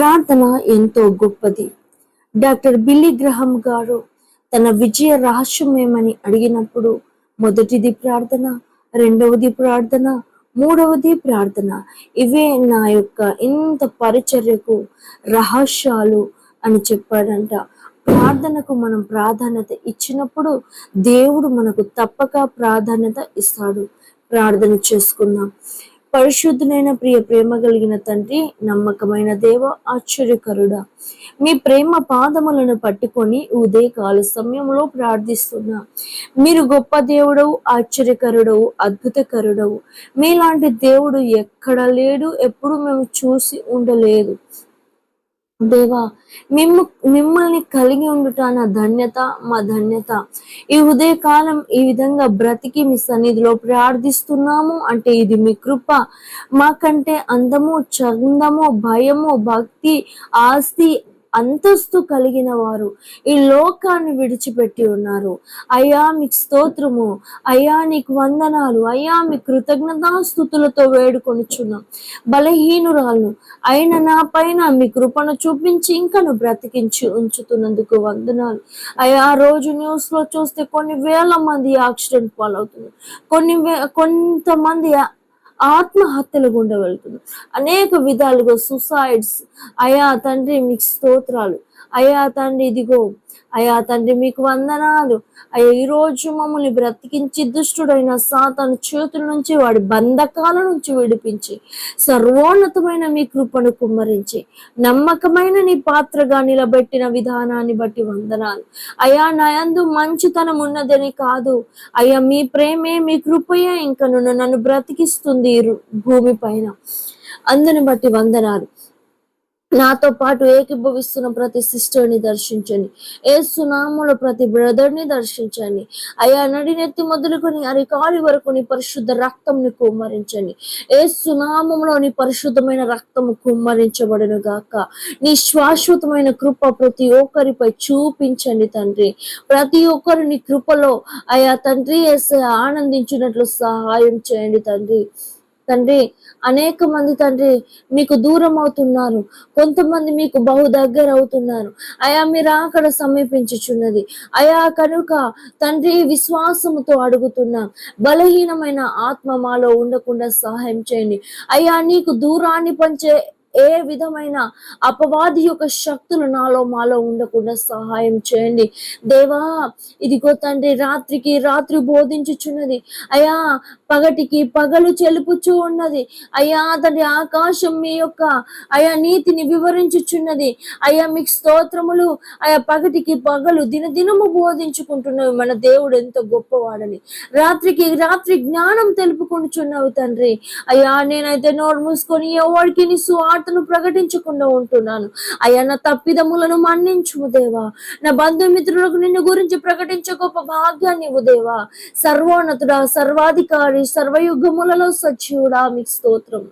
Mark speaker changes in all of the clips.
Speaker 1: ప్రార్థన ఎంతో గొప్పది. డాక్టర్ బిల్లీ గ్రహం గారు తన విజయ రహస్యం ఏమని అడిగినప్పుడు మొదటిది ప్రార్థన రెండవది ప్రార్థన మూడవది ప్రార్థన. ఇవే నా యొక్క ఇంత పరిచర్యకు రహస్యాలు అని చెప్పాడంట. ప్రార్థనకు మనం ప్రాధాన్యత ఇచ్చినప్పుడు దేవుడు మనకు తప్పక ప్రాధాన్యత ఇస్తాడు. ప్రార్థన చేసుకుందాం. పరిశుద్ధులైన ప్రియ ప్రేమ కలిగిన తండ్రి నమ్మకమైన దేవ ఆశ్చర్యకరుడా. మీ ప్రేమ పాదములను పట్టుకొని ఉదయకాల సమయంలో ప్రార్థిస్తున్నా. మీరు గొప్ప దేవుడవు ఆశ్చర్యకరుడవు అద్భుతకరుడవు. మీలాంటి దేవుడు ఎక్కడ లేడు ఎప్పుడు మేము చూసి ఉండలేదు. దేవా మిమ్ము మిమ్మల్ని కలిగి ఉండుట నా ధన్యత మా ధన్యత. ఈ ఉదయకాలం ఈ విధంగా బ్రతికి మీ సన్నిధిలో ప్రార్థిస్తున్నాము అంటే ఇది మీ కృప. మాకంటే అందము చందము భయము భక్తి ఆస్తి అంతస్తు కలిగిన వారు ఈ లోకాన్ని విడిచిపెట్టి ఉన్నారు. అయ్యా మీకు స్తోత్రము. అయ్యా నీకు వందనాలు. అయ్యా మీ కృతజ్ఞతాస్థుతులతో వేడుకొనిచున్నాం. బలహీనురాలను అయిన నా పైన మీ కృపను చూపించి ఇంకను బ్రతికించి ఉంచుతున్నందుకు వందనాలు. అయ్యా రోజు న్యూస్లో చూస్తే కొన్ని వేల మంది యాక్సిడెంట్ పాలవుతున్నారు. కొన్ని వే- కొంతమంది ఆత్మహత్యలు గుండా వెళ్తుంది. అనేక విధాలుగా సుసైడ్స్ అయా తండ్రి మీకు స్తోత్రాలు. అయ్యా తండ్రి ఇదిగో. అయా తండ్రి మీకు వందనాలు. అయ్యా ఈ రోజు మమ్మల్ని బ్రతికించి దుష్టుడైన సాతాను చేతుల నుంచి వాడి బంధకాల నుంచి విడిపించి సర్వోన్నతమైన మీ కృపను కుమ్మరించి నమ్మకమైన నీ పాత్రగా నిలబెట్టిన విధానాన్ని బట్టి వందనాలు. అయా నయందు మంచితనం ఉన్నదని కాదు. అయ్యా మీ ప్రేమే మీ కృపయే ఇంకా నన్ను నన్ను బ్రతికిస్తుంది భూమి పైన. అందుని బట్టి వందనాలు. నాతో పాటు ఏకీభవిస్తున్న ప్రతి సిస్టర్ని దర్శించండి. ఏ సునాములో ప్రతి బ్రదర్ని దర్శించండి. అయా నడినెత్తి మొదలుకొని అరికాలి వరకు నీ పరిశుద్ధ రక్తంని కుమ్మరించండి. ఏ సునామంలో నీ పరిశుద్ధమైన రక్తము కుమ్మరించబడును గాక. నీ శాశ్వతమైన కృప ప్రతి ఒక్కరిపై చూపించండి తండ్రి. ప్రతి ఒక్కరు నీ కృపలో అయా తండ్రి ఏసే ఆనందించినట్లు సహాయం చేయండి తండ్రి. తండ్రి. అనేక మంది తండ్రి మీకు దూరం అవుతున్నారు కొంతమంది మీకు బహు దగ్గర అవుతున్నారు అయా మీరు అక్కడ సమీపించుచున్నది. అయా కనుక తండ్రి విశ్వాసముతో అడుగుతున్నా బలహీనమైన ఆత్మ మాలో ఉండకుండా సహాయం చేయండి. అయ్యా నీకు దూరాన్ని పంచే ఏ విధమైన అపవాది యొక్క శక్తులు నాలో మాలో ఉండకుండా సహాయం చేయండి. దేవా ఇదిగో తండ్రి రాత్రికి రాత్రి బోధించుచున్నది. అయా పగటికి పగలు చెలుపుచూ ఉన్నది. అయ్యా తండ్రి ఆకాశం మీ యొక్క అయా నీతిని వివరించుచున్నది. అయ్యా మీకు స్తోత్రములు. అయా పగటికి పగలు దినదినము బోధించుకుంటున్నవి. మన దేవుడు ఎంత గొప్పవాడని. రాత్రికి రాత్రి జ్ఞానం తెలుపుకుంటున్నావు తండ్రి. అయ్యా నేనైతే నోరు మూసుకొని ఎవరికి నీ సువార్తను ప్రకటించకుండా ఉంటున్నాను. అయ్యా నా తప్పిదములను మన్నించుము దేవా. నా బంధుమిత్రులకు నిన్ను గురించి ప్రకటించే గొప్ప భాగ్యాన్ని ఇవ్వు దేవా. సర్వోన్నతుడా సర్వాధికారి సర్వయుగములలో సచివుడా మీకు స్తోత్రం.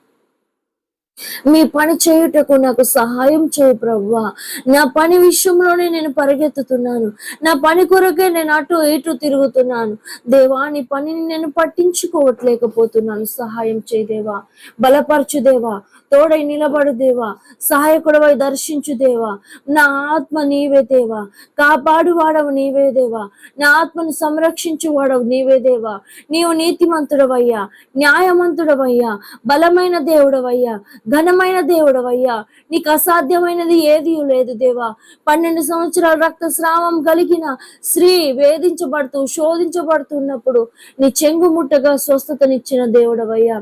Speaker 1: మీ పని చేయుటకు నాకు సహాయం చేయి ప్రవ్వా. నా పని విషయంలోనే నేను పరిగెత్తుతున్నాను. నా పని కొరకే నేను అటు ఇటు తిరుగుతున్నాను. దేవా నీ పనిని నేను పట్టించుకోవట్లేకపోతున్నాను. సహాయం చేయదేవా బలపరచు దేవా. తోడై నిలబడు దేవా. సహాయకుడవై దర్శించు దేవా. నా ఆత్మ నీవే దేవా. కాపాడు వాడవు నీవే దేవా. నా ఆత్మను సంరక్షించు వాడవు నీవే దేవా. నీవు నీతిమంతుడవయ్యా. న్యాయమంతుడవయ్యా. బలమైన దేవుడవయ్యా. ఘనమైన దేవుడవయ్యా. నీకు అసాధ్యమైనది ఏది లేదు దేవా. పన్నెండు సంవత్సరాల రక్తస్రావం కలిగిన స్త్రీ వేధించబడుతూ శోధించబడుతున్నప్పుడు నీ చెంగు ముట్టగా స్వస్థతనిచ్చిన దేవుడవయ్యా.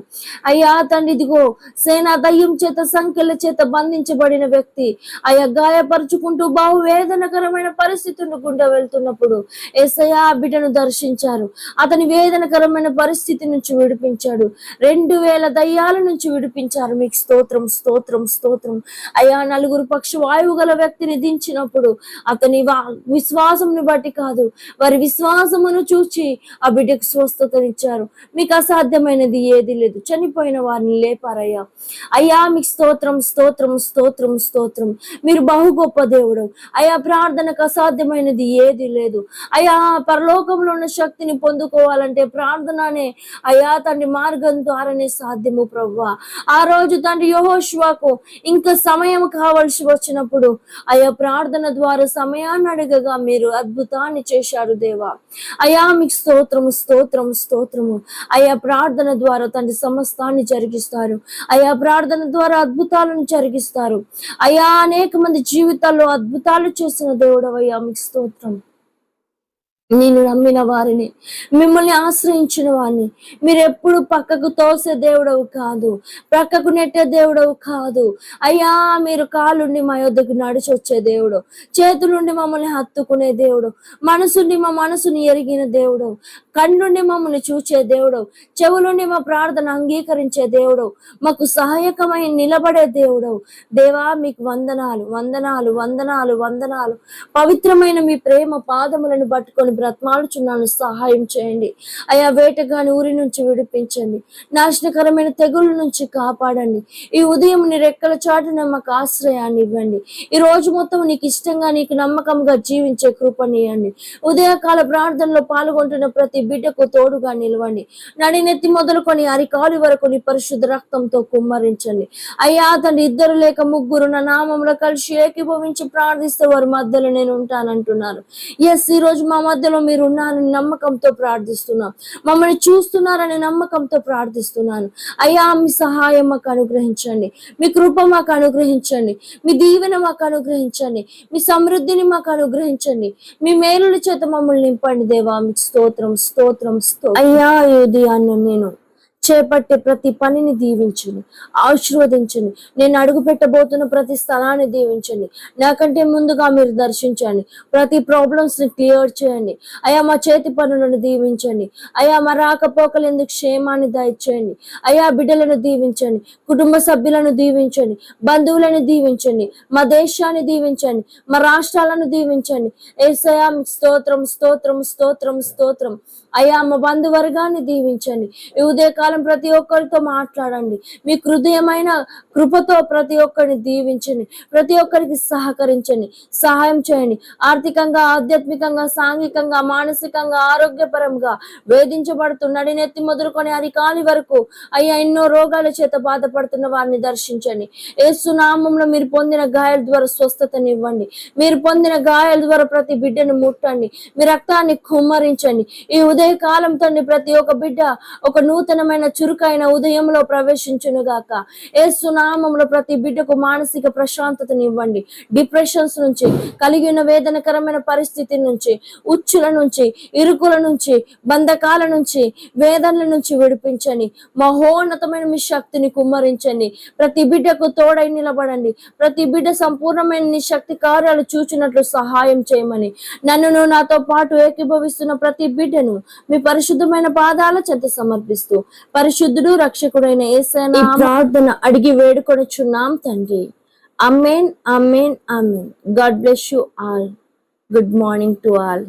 Speaker 1: అయ్యా తండ్రి ఇదిగో సేనా దయ్యం చేత సంఖ్యల చేత బంధించబడిన వ్యక్తి అయ్యా గాయపరుచుకుంటూ బాహు వేదనకరమైన పరిస్థితులను గుండా వెళ్తున్నప్పుడు ఎస్ఐయా బిడ్డను దర్శించారు. అతని వేదనకరమైన పరిస్థితి నుంచి విడిపించాడు. రెండు వేల దయ్యాల నుంచి విడిపించారు మీకు స్తోత్రం స్తోత్రం స్తోత్రం. అయ్యా నలుగురు పక్ష వాయువు గల వ్యక్తిని దించినప్పుడు అతని విశ్వాసమును బట్టి కాదు వారి విశ్వాసమును చూచి ఆ బిడ్డకు స్వస్థతనిచ్చారు. మీకు అసాధ్యమైనది ఏది లేదు. చనిపోయిన వారిని లేపారయ్యా. అయ్యా అయ్యా మీకు స్తోత్రం స్తోత్రం స్తోత్రం స్తోత్రం. మీరు బహు గొప్ప దేవుడు. అయ్యా ప్రార్థనకు అసాధ్యమైనది ఏది లేదు. అయ్యా పరలోకంలో ఉన్న శక్తిని పొందుకోవాలంటే ప్రార్థననే అయ్యా తండ్రి మార్గం ద్వారానే సాధ్యము ప్రవ్వా. ఆ రోజు తండ్రి యహోష్వాకు ఇంకా సమయం కావలసి వచ్చినప్పుడు అయా ప్రార్థన ద్వారా సమయాన్ని అడగగా మీరు అద్భుతాన్ని చేశారు దేవా. అయా మీకు స్తోత్రము స్తోత్రము స్తోత్రము. అయా ప్రార్థన ద్వారా తండ్రి సమస్తాన్ని జరిగిస్తారు. అయా ప్రార్థన ద్వారా అద్భుతాలను జరిగిస్తారు. అయా అనేక మంది జీవితాల్లో అద్భుతాలు చేసిన దేవుడవయ్యా మీకు స్తోత్రం. నేను నమ్మిన వారిని మిమ్మల్ని ఆశ్రయించిన వారిని. మీరు ఎప్పుడు పక్కకు తోసే దేవుడవు కాదు పక్కకు నెట్టే దేవుడవు కాదు. అయ్యా మీరు కాలుండి మా యొద్దకు నడిచి వచ్చే దేవుడు చేతులుండి మమ్మల్ని హత్తుకునే దేవుడు. మనసుండి మా మనసుని ఎరిగిన దేవుడు. కన్నుండి మమ్మల్ని చూచే దేవుడు. చెవులుండి మా ప్రార్థన అంగీకరించే దేవుడు. మాకు సహాయకమై నిలబడే దేవుడు. దేవా మీకు వందనాలు వందనాలు వందనాలు వందనాలు. పవిత్రమైన మీ ప్రేమ పాదములను పట్టుకొని బ్రతమాడుచున్నాను సహాయం చేయండి. అయా వేటగాని ఊరి నుంచి విడిపించండి. నాశనకరమైన తెగుళ్ళ నుంచి కాపాడండి. ఈ ఉదయం నీ రెక్కల చాటున మాకు ఆశ్రయాన్ని ఇవ్వండి. ఈ రోజు మొత్తం నీకు ఇష్టంగా నీకు నమ్మకంగా జీవించే కృపనియండి ఉదయకాల ప్రార్థనలో పాల్గొంటున్న ప్రతి బిడ్డకు తోడుగా నిలవండి. నడినెత్తి మొదలుకొని అరికాలు వరకు నీ పరిశుద్ధ రక్తంతో కుమ్మరించండి. అయ్యా తండ్రి ఇద్దరు లేక ముగ్గురు నా నామంలో కలిసి ఏకీభవించి ప్రార్థిస్తే వారి మధ్యలో నేను ఉంటానంటున్నారు. ఎస్ ఈ రోజు మా మధ్య మధ్యలో మీరు ఉన్నారని నమ్మకంతో ప్రార్థిస్తున్నాం. మమ్మల్ని చూస్తున్నారనే నమ్మకంతో ప్రార్థిస్తున్నాను. అయ్యా మీ సహాయం మాకు అనుగ్రహించండి. మీ కృప మాకు అనుగ్రహించండి. మీ దీవెన మాకు అనుగ్రహించండి. మీ సమృద్ధిని మాకు అనుగ్రహించండి. మీ మేలుల చేత మమ్మల్ని నింపండి దేవా. మీకు స్తోత్రం స్తోత్రం స్తోత్రం. అయ్యా ఈ ఉదయాన్న నేను. చేపట్టే ప్రతి పనిని దీవించండి ఆశీర్వదించండి నేను అడుగు పెట్టబోతున్న ప్రతి స్థలాన్ని దీవించండి. నాకంటే ముందుగా మీరు దర్శించండి. ప్రతి ప్రాబ్లమ్స్ని క్లియర్ చేయండి. అయా మా చేతి పనులను దీవించండి. అయా మా రాకపోకలు ఎందుకు క్షేమాన్ని దయచేయండి. అయా బిడ్డలను దీవించండి. కుటుంబ సభ్యులను దీవించండి. బంధువులను దీవించండి. మా దేశాన్ని దీవించండి. మా రాష్ట్రాలను దీవించండి. ఏసయా స్తోత్రం స్తోత్రం స్తోత్రం స్తోత్రం. అయ్యా మా బంధువర్గాన్ని దీవించండి. ఈ ఉదయకాలం ప్రతి ఒక్కరితో మాట్లాడండి. మీ హృదయమైన కృపతో ప్రతి ఒక్కరిని దీవించండి. ప్రతి ఒక్కరికి సహకరించండి. సహాయం చేయండి. ఆర్థికంగా ఆధ్యాత్మికంగా సాంఘికంగా మానసికంగా ఆరోగ్యపరంగా వేధించబడుతూ నడినెత్తి మొదలుకొని అరికాలి వరకు అయ్యా ఎన్నో రోగాల చేత బాధపడుతున్న వారిని దర్శించండి. ఏసునామంలో మీరు పొందిన గాయాల ద్వారా స్వస్థతనివ్వండి. మీరు పొందిన గాయాల ద్వారా ప్రతి బిడ్డను ముట్టండి. మీ రక్తాన్ని కుమ్మరించండి. ఈ ఉదయ తండ్రి ప్రతి ఒక్క బిడ్డ ఒక నూతనమైన చురుకైన ఉదయంలో ప్రవేశించును గాక ఏ సునామంలో ప్రతి బిడ్డకు మానసిక ప్రశాంతతనివ్వండి. డిప్రెషన్స్ నుంచి కలిగిన వేదనకరమైన పరిస్థితి నుంచి ఉచ్చుల నుంచి ఇరుకుల నుంచి బంధకాల నుంచి వేదనల నుంచి విడిపించండి. మహోన్నతమైన మీ శక్తిని కుమ్మరించండి. ప్రతి బిడ్డకు తోడై నిలబడండి. ప్రతి బిడ్డ సంపూర్ణమైన నీ శక్తి కార్యాలు చూచినట్లు సహాయం చేయమని. నన్ను నాతో పాటు ఏకీభవిస్తున్న ప్రతి బిడ్డను మీ పరిశుద్ధమైన పాదాల చెంత సమర్పిస్తూ పరిశుద్ధుడు రక్షకుడైన ఏసైనా ప్రార్థన అడిగి వేడుకొనుచున్నాం తండ్రి. Amen amen amen god bless you all. Good morning to all.